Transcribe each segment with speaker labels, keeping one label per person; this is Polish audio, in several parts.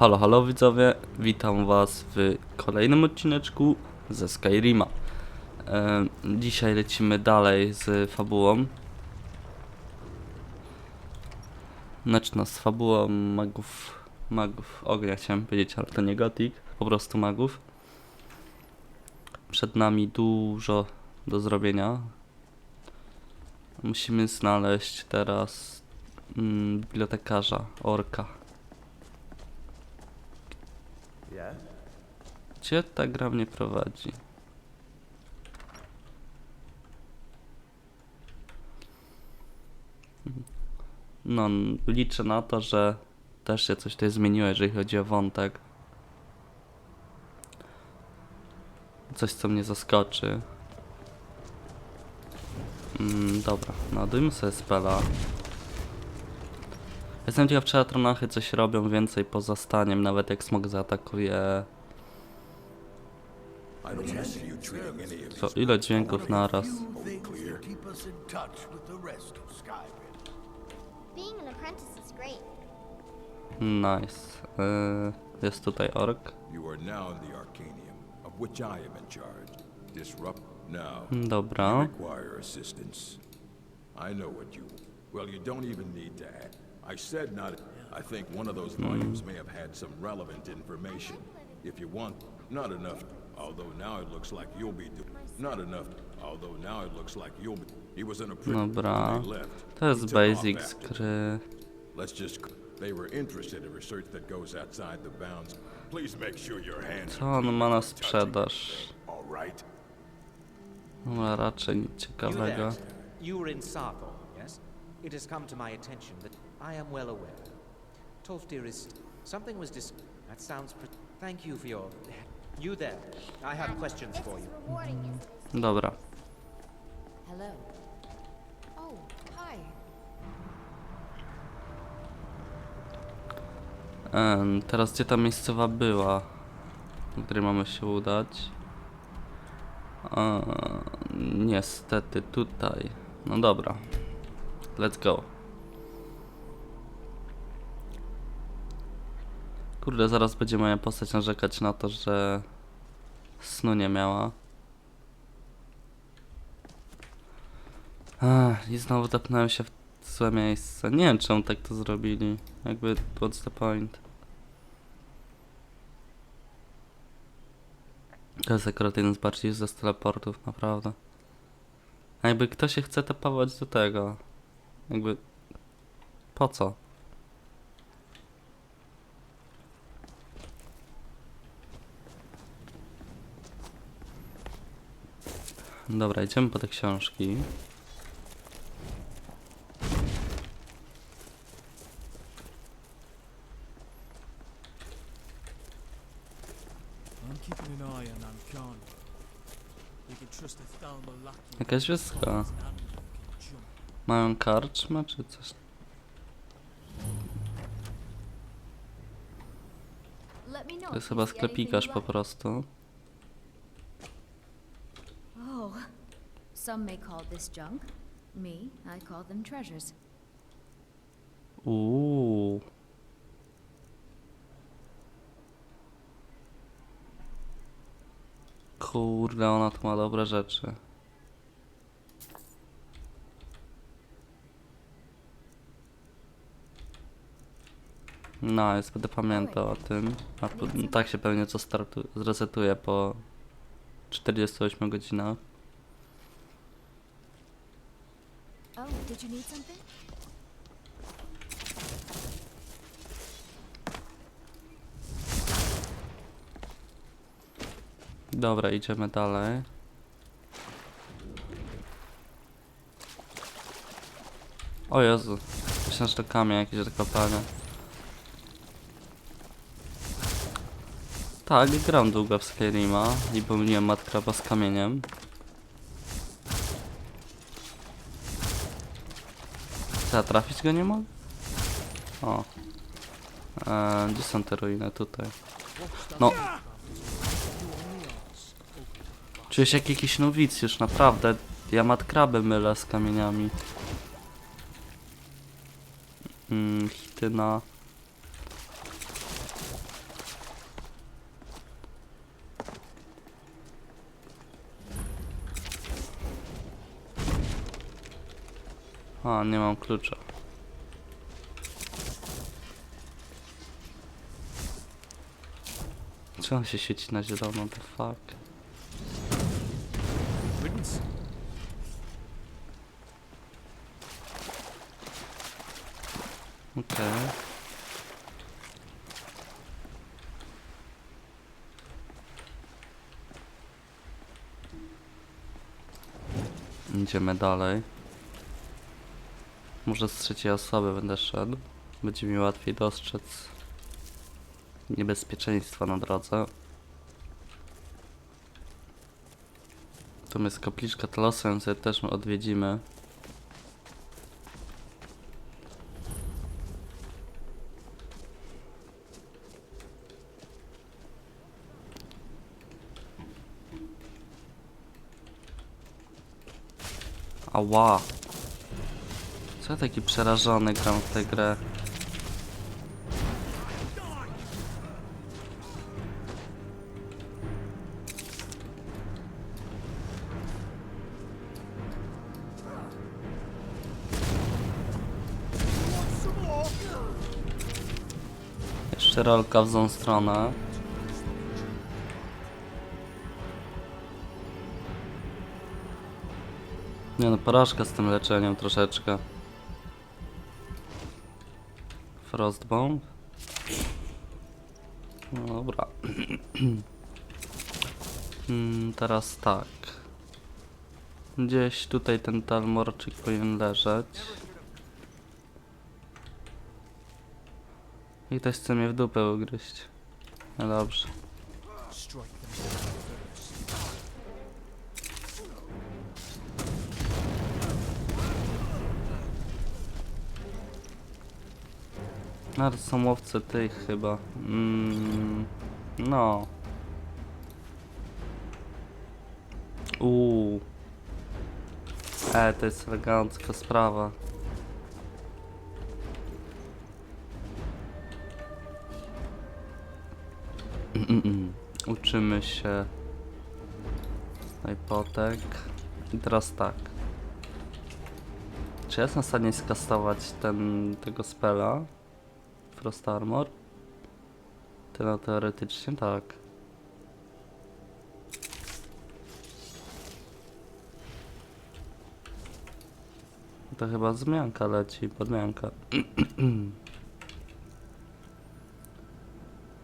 Speaker 1: Halo, halo widzowie, witam was w kolejnym odcineczku ze Skyrima. E, dzisiaj lecimy dalej z fabułą. Znaczy no, z fabułą magów, magów ognia chciałem powiedzieć, ale to nie gotik, po prostu magów. Przed nami dużo do zrobienia. Musimy znaleźć teraz mm, bibliotekarza, orka. Gdzie ta gra mnie prowadzi? No, liczę na to, że też się coś tutaj zmieniło, jeżeli chodzi o wątek. Coś, co mnie zaskoczy. Mm, dobra, nadujmy sobie spela. Jestem ciekaw, czy Atronachy coś robią więcej poza staniem, nawet jak smog zaatakuje.
Speaker 2: An apprentice is great.
Speaker 1: Nice. Yy, jest tutaj ork.
Speaker 3: You are now in the Arcanium, of which I am in charge. Disrupt now.
Speaker 1: Dobra.
Speaker 3: I know what you. Well, you don't even need to add. I said not. I think one of those volumes may have had some relevant information. If you want, not enough. Although now it looks like you'll be not enough. Although now it looks like you'll be. He was in a prison
Speaker 1: Dobra.
Speaker 3: when they left.
Speaker 1: To jest
Speaker 3: took
Speaker 1: basic z
Speaker 3: after.
Speaker 1: gry.
Speaker 3: Let's just. They were interested in research that goes outside the bounds. Please make sure your hands.
Speaker 1: Co on ma na sprzedaż?
Speaker 3: All right.
Speaker 1: No raczej nic
Speaker 4: You
Speaker 1: ciekawego.
Speaker 4: there. You were in Sarthor, yes? It has come to my attention that I am well aware. Tolf, dearest, something was dis... That sounds... Pre- Thank you for your... You there. I have questions for you.
Speaker 1: Dobra.
Speaker 5: Hello. Oh, hi.
Speaker 1: Em, teraz gdzie ta miejscowa była, do której mamy się udać? E, niestety tutaj. No dobra. Let's go. Kurde, zaraz będzie moja postać narzekać na to, że snu nie miała. Ach, I znowu tapnąłem się w złe miejsce. Nie wiem, czemu tak to zrobili. Jakby, what's the point? To jest akurat jeden z bardziej ze teleportów, naprawdę. A jakby kto się chce tapować do tego? Jakby... Po co? Dobra, idziemy po te książki. Jakaś wioska. Mają karczmę czy coś? To jest chyba sklepikarz po prostu.
Speaker 5: Oh, some may call this junk. Me, I call them treasures.
Speaker 1: Uuu. Kurde, ona tu ma dobre rzeczy. No, jest będę pamiętał o tym. A po, tak się pewnie co startu, zresetuje po 48 godzinach.
Speaker 5: Oh, did you need something?
Speaker 1: Dobra, idziemy dalej. O Jezu, myślę, że to kamień jakieś do kopania. Tak, gram długo w Skyrima i pomyliłem matkraba z kamieniem. Co, go nie mogę? O. Eee, gdzie są te ruiny? Tutaj. No. Czuję się jak jakiś nowicjusz, naprawdę. Ja matkraby mylę z kamieniami. Mm, chityna. A, nie mam klucza. Czy on się świeci na zielono? The fuck? Okej. Idziemy dalej. Może z trzeciej osoby będę szedł. Będzie mi łatwiej dostrzec niebezpieczeństwa na drodze. Tu jest kapliczka więc sobie też odwiedzimy. Ała. Co taki przerażony gram w tę grę? Jeszcze rolka w złą stronę. Nie no, porażka z tym leczeniem troszeczkę. Frostbomb. No dobra. Hmm, teraz tak. Gdzieś tutaj ten talmorczyk powinien leżeć. I ktoś chce mnie w dupę ugryźć. No dobrze. To są tych chyba. Mm, no. Uuu. E, to jest elegancka sprawa. Uczymy się snajpotek. I teraz tak. Czy ja jestem stanie skastować ten, tego spela? Frost Armor? Ty no teoretycznie tak. To chyba zmianka leci, podmianka.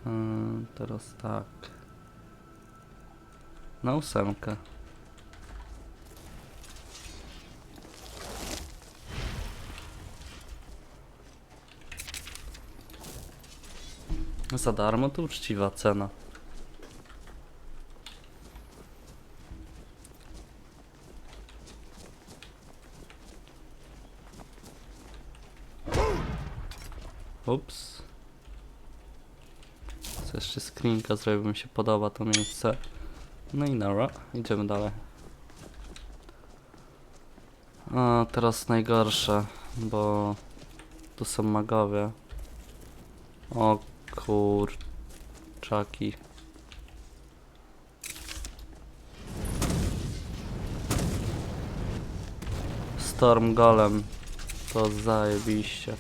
Speaker 1: Yy, teraz tak. Na ósemkę. Za darmo to uczciwa cena. Ups. Co jeszcze screenka zrobił, mi się podoba to miejsce. No i nara, idziemy dalej. A teraz najgorsze, bo tu są magowie. O kurczaki. Storm Golem. To zajebiście.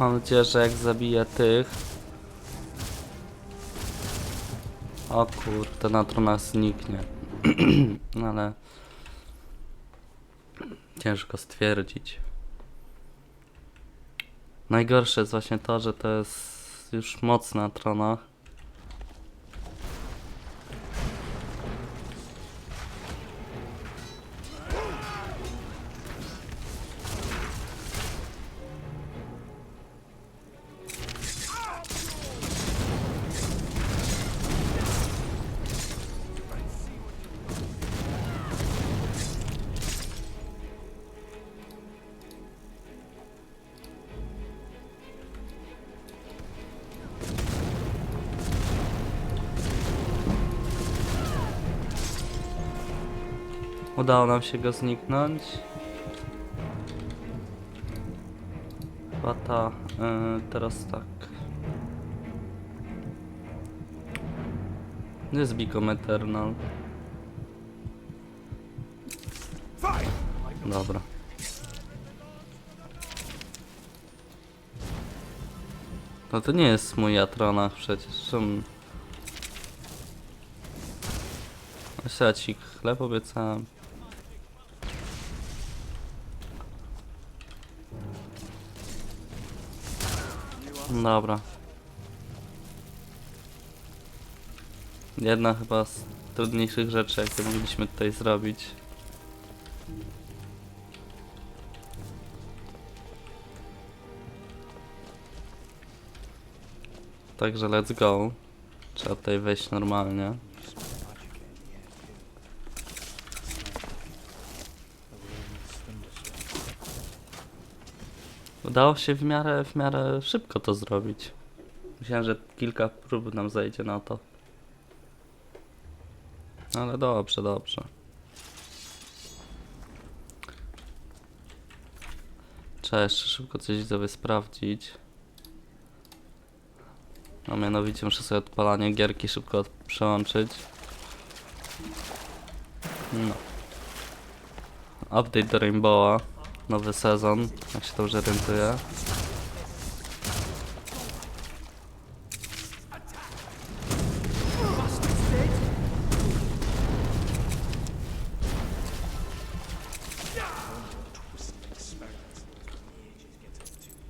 Speaker 1: Mam nadzieję, że jak zabiję tych... O kurde, na tronach zniknie. Ale... Ciężko stwierdzić. Najgorsze jest właśnie to, że to jest już moc na Udało nam się go zniknąć. Chyba ta, y, teraz tak. Gdzie jest Become Eternal? Dobra. No to nie jest mój Atronach przecież. Ja ci chleb obiecałem. Dobra. Jedna chyba z trudniejszych rzeczy, jakie mogliśmy tutaj zrobić. Także let's go. Trzeba tutaj wejść normalnie. Udało się w miarę, w miarę szybko to zrobić. Myślałem, że kilka prób nam zejdzie na to. Ale dobrze, dobrze. Trzeba jeszcze szybko coś widzowie sprawdzić. No mianowicie muszę sobie odpalanie gierki szybko przełączyć. No. Update do Rainbowa. Nowy sezon, jak się dobrze orientuję.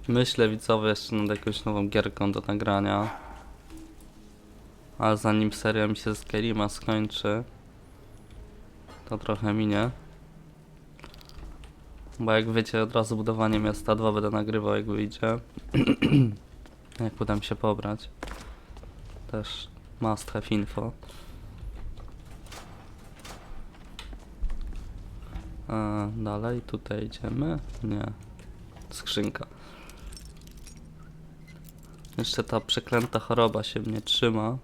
Speaker 1: Myślę widzowie jeszcze nad jakąś nową gierką do nagrania. Ale zanim seria mi się z Skyrima skończy, to trochę minie. Bo jak wiecie, od razu budowanie miasta 2 będę nagrywał jak wyjdzie. jak uda mi się pobrać. Też must have info. E, dalej, tutaj idziemy? Nie. Skrzynka. Jeszcze ta przeklęta choroba się mnie trzyma.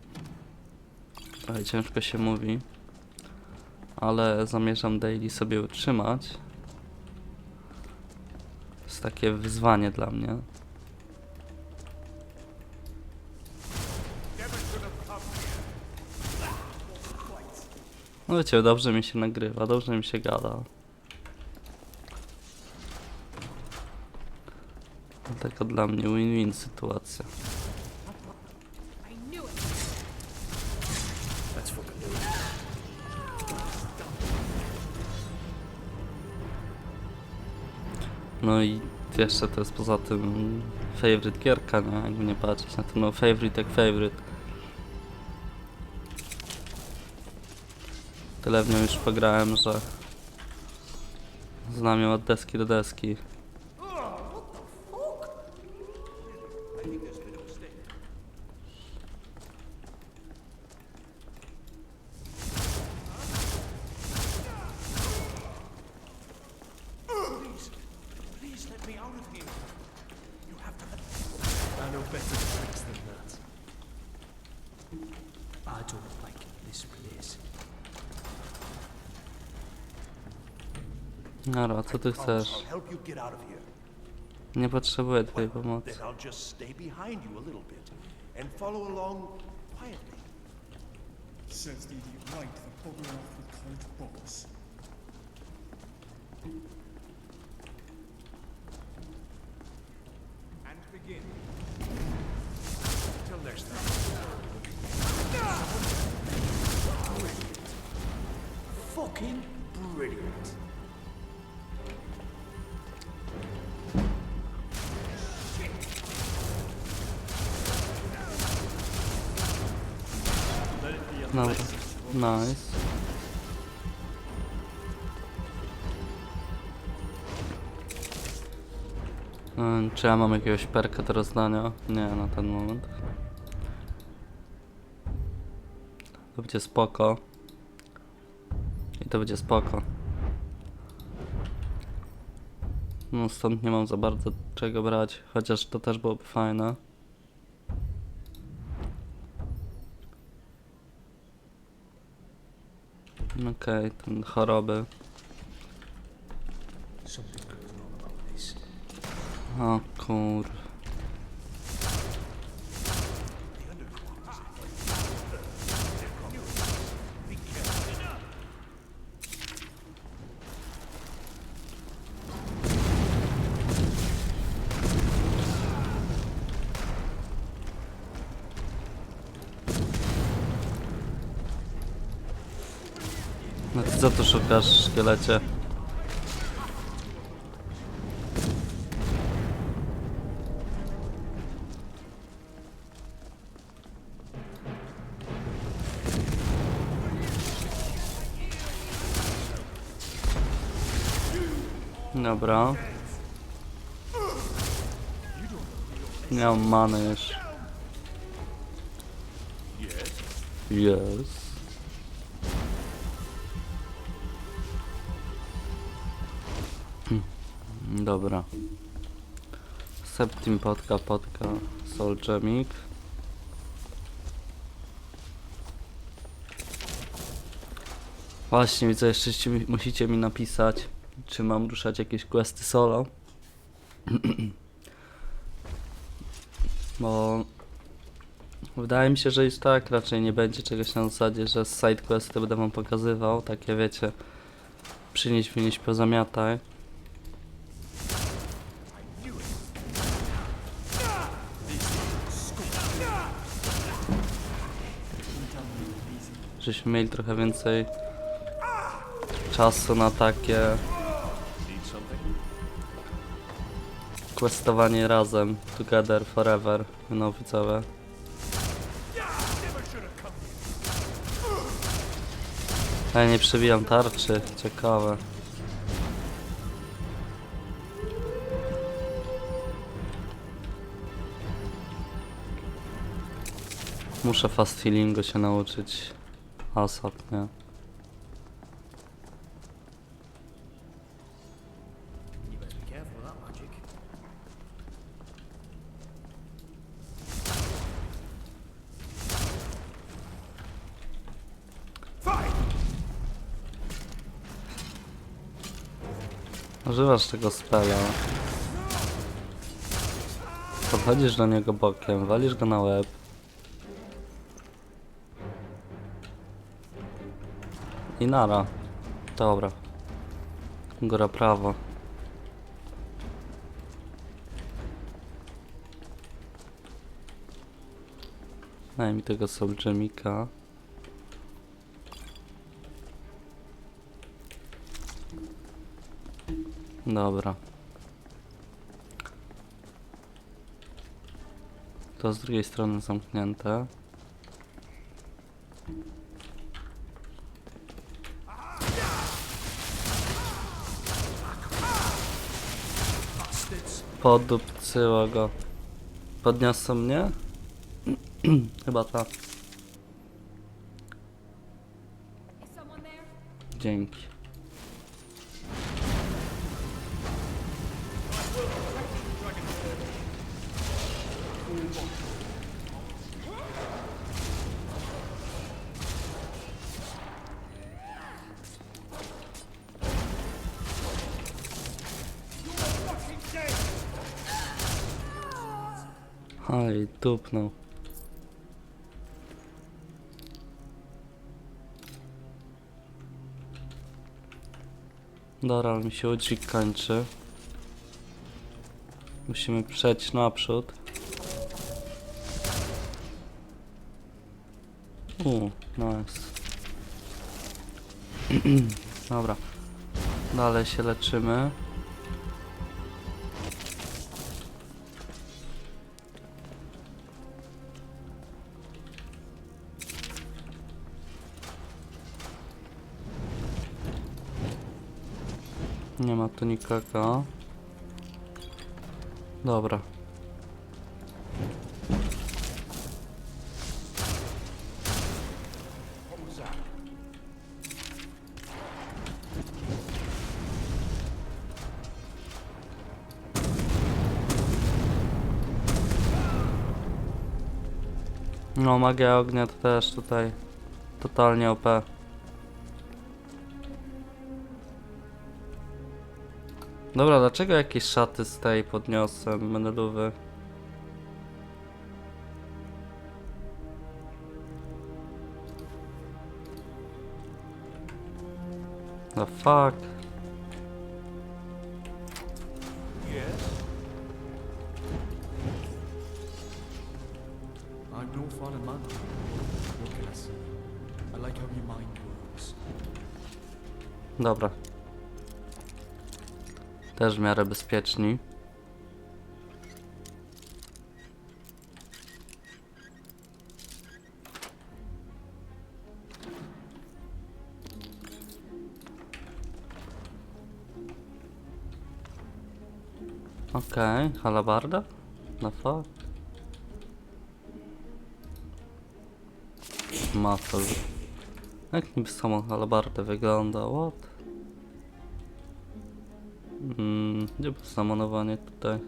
Speaker 1: Trochę ciężko się mówi. Ale zamierzam daily sobie utrzymać. To jest takie wyzwanie dla mnie. No wiecie, dobrze mi się nagrywa, dobrze mi się gada. Taka dla mnie win-win sytuacja. No i jeszcze to jest poza tym favorite gierka, nie? Jakby nie patrzeć na to, no favorite jak favorite. Tyle w nią już pograłem, że znam ją od deski do deski.
Speaker 6: I know better tricks than that. I don't like this place.
Speaker 1: Nara, co ty chcesz? Nie potrzebuję twojej pomocy.
Speaker 7: Then I'll
Speaker 1: Dobra, nice. Ym, Czy ja mam jakiegoś perka do rozdania? Nie, na ten moment. To będzie spoko. I to będzie spoko. No stąd nie mam za bardzo czego brać, chociaż to też byłoby fajne. Okej, ten choroby. O kur... co tu szukasz, szkielecie? Dobra. Nie mam many. Yes. Dobra. Septim potka, soul gemik. Właśnie, widzę, jeszcze ci- musicie mi napisać, czy mam ruszać jakieś questy solo. Bo wydaje mi się, że już tak raczej nie będzie czegoś na zasadzie, że side questy będę wam pokazywał, takie wiecie, przynieść, wynieść, pozamiataj. Żeśmy mieli trochę więcej czasu na takie questowanie razem, together, forever, no widzowie. A ja nie przebijam tarczy, ciekawe. Muszę fast healingu się nauczyć. ASAP, nie? Używasz tego spela. Podchodzisz do niego bokiem, walisz go na łeb. I nara. Dobra. Góra prawo. Daj mi tego Soulgemika. Dobra. To z drugiej strony zamknięte. Podupcyła go. Podniosą mnie? Chyba tak. Dzięki. Tupnął. Dobra, mi się udzik kończy. Musimy przejść naprzód. U, nice. Dobra. Dalej się leczymy. Nie ma tu nikogo. Dobra. No, magia ognia to też tutaj totalnie OP. Dobra, dlaczego jakieś szaty z tej podniosłem menelowy? The fuck?
Speaker 6: I'm no of man. What can I say? I like how your mind works.
Speaker 1: Dobra. Też w miarę bezpieczni. Okej, halabarda? No fuck. Masol. Jak niby samą halabardę wygląda, what? Gdzie było samonowanie tutaj?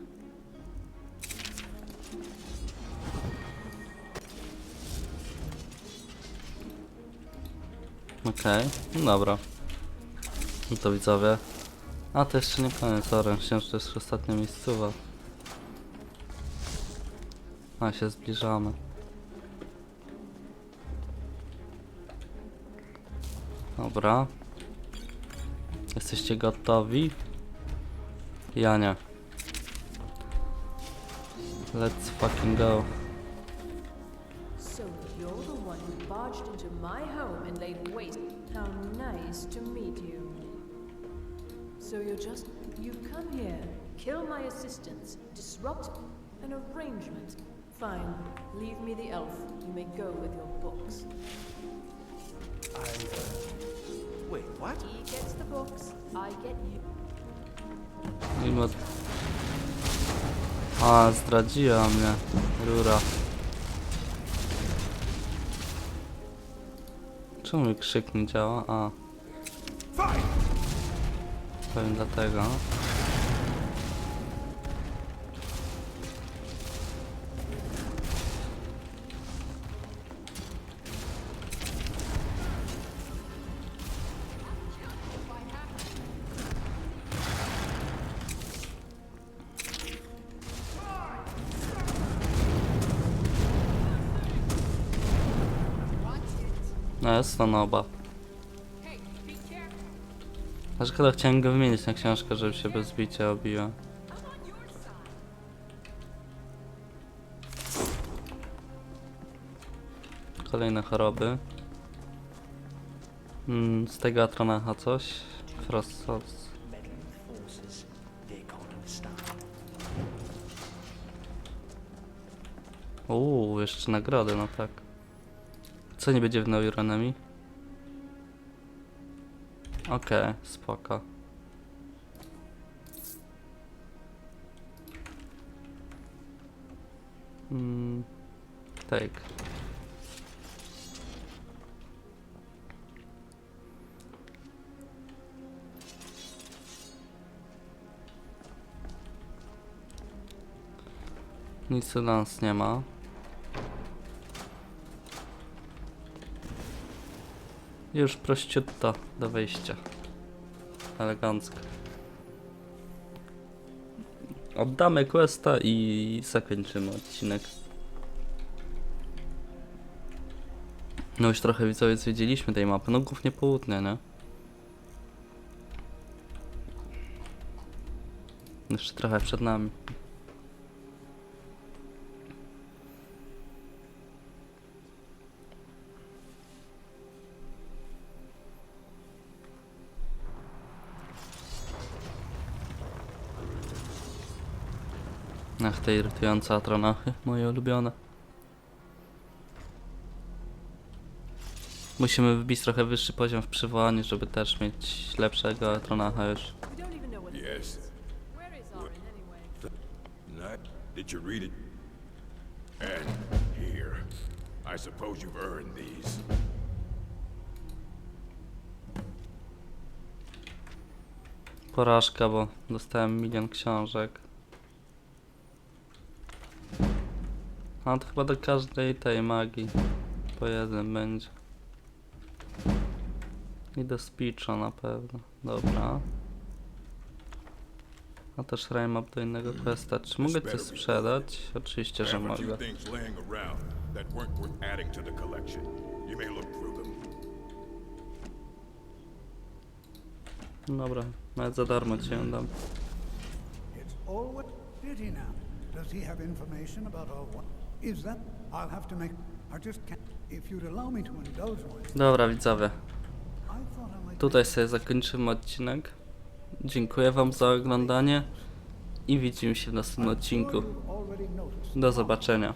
Speaker 1: Okej, no dobra. No to widzowie. A to jeszcze nie koniec, sorry, myślałem, że to jest ostatnia miejscowa. A się zbliżamy. Dobra. Jesteście gotowi? Ja nie. Let's fucking go.
Speaker 8: So you're the one who barged into my home and laid waste. How nice to meet you. So you're just. You come here, kill my assistants, disrupt an arrangement. Fine, leave me the elf. You may go with your books.
Speaker 7: I. Uh, wait, what?
Speaker 8: He gets the books, I get you.
Speaker 1: Mimo... A, zdradziła mnie. Rura. Czemu mi krzyk nie działa? A. Pewnie dlatego. No jest to noba. A szkoda, chciałem go wymienić na książkę, żeby się bez bicia obiła. Kolejne choroby. Mm, z tego Atronacha coś. Frost Souls. Uuu, jeszcze nagrody, no tak. Co nie będzie w Enemy? Okej, spoko. Mm, take. Nic dla nas nie ma. Już prościutto do wejścia. Elegancko. Oddamy questa i zakończymy odcinek. No już trochę widzowie zwiedziliśmy tej mapy, no głównie południe, nie? Jeszcze trochę przed nami. Te irytujące atronachy, moje ulubione. Musimy wbić trochę wyższy poziom w przywołaniu, żeby też mieć lepszego atronacha już.
Speaker 3: Yes. Did you read it? And here. I suppose you've earned these.
Speaker 1: Porażka, bo dostałem milion książek. A to chyba do każdej tej magii po jeden będzie. I do speecha na pewno. Dobra. A to shrine map do innego questa. Czy mogę coś sprzedać? Oczywiście, że mogę. Dobra, nawet za darmo ci ją dam.
Speaker 9: It's always pity now. Does he have information about our one? Is that? I'll have to make. I just can't. If you'd allow me to indulge one,
Speaker 1: Dobra, widzowie. Tutaj sobie zakończymy odcinek. Dziękuję wam za oglądanie i widzimy się w następnym odcinku. Do zobaczenia.